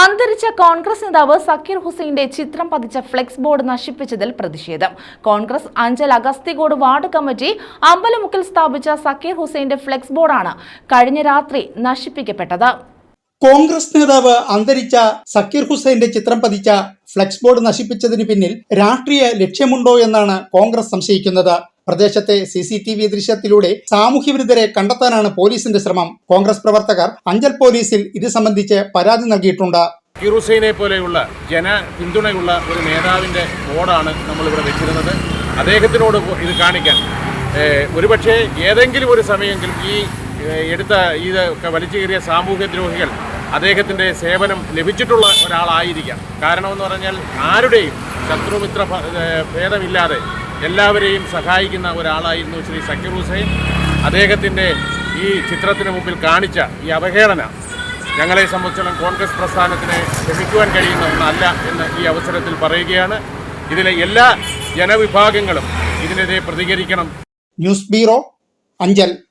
അന്തരിച്ച കോൺഗ്രസ് നേതാവ് സക്കീർ ഹുസൈന്റെ ചിത്രം പതിച്ച ഫ്ലെക്സ് ബോർഡ് നശിപ്പിച്ചതിൽ പ്രതിഷേധം. Congress Anchal Agasthikode ward committee അമ്പലമുക്കിൽ സ്ഥാപിച്ച സക്കീർ ഹുസൈന്റെ ഫ്ലെക്സ് ബോർഡാണ് കഴിഞ്ഞ രാത്രി നശിപ്പിക്കപ്പെട്ടത്. കോൺഗ്രസ് നേതാവ് അന്തരിച്ച സക്കീർ ഹുസൈന്റെ ചിത്രം പതിച്ച ഫ്ലെക്സ് ബോർഡ് നശിപ്പിച്ചതിന് പിന്നിൽ രാഷ്ട്രീയ ലക്ഷ്യമുണ്ടോ എന്നാണ് കോൺഗ്രസ് സംശയിക്കുന്നത്. പ്രദേശത്തെ സി സി ടി വി ദൃശ്യത്തിലൂടെ സാമൂഹ്യവിരുദ്ധരെ കണ്ടെത്താനാണ് പോലീസിന്റെ ശ്രമം. കോൺഗ്രസ് പ്രവർത്തകർ അഞ്ചൽ പോലീസിൽ ഇത് സംബന്ധിച്ച് പരാതി നൽകിയിട്ടുണ്ട്. സക്കീർ പോലെയുള്ള ജന പിന്തുണയുള്ള ഒരു നേതാവിന്റെ ബോർഡാണ് നമ്മളിവിടെ വെച്ചിരുന്നത്. അദ്ദേഹത്തിനോട് ഇത് കാണിക്കാൻ ഒരുപക്ഷെ ഏതെങ്കിലും ഒരു സമയമെങ്കിലും ഈ എടുത്ത ഇതൊക്കെ വലിച്ചു കയറിയ സാമൂഹ്യദ്രോഹികൾ അദ്ദേഹത്തിന്റെ സേവനം ലഭിച്ചിട്ടുള്ള ഒരാളായിരിക്കാം. കാരണം എന്ന് പറഞ്ഞാൽ ആരുടെയും ശത്രുമിത്ര ഭേദമില്ലാതെ എല്ലാവരെയും സഹായിക്കുന്ന ഒരാളായിരുന്നു ശ്രീ സക്കീർ ഹുസൈൻ. അദ്ദേഹത്തിന്റെ ഈ ചിത്രത്തിന് മുമ്പിൽ കാണിച്ച ഈ അവഹേളന ഞങ്ങളെ സംബന്ധിച്ചിടത്തോളം കോൺഗ്രസ് പ്രസ്ഥാനത്തിന് ക്ഷമിക്കുവാൻ കഴിയുന്ന ഒന്നല്ല എന്ന് ഈ അവസരത്തിൽ പറയുകയാണ്. ഇതിലെ എല്ലാ ജനവിഭാഗങ്ങളും ഇതിനെതിരെ പ്രതികരിക്കണം. News bureau Anchal.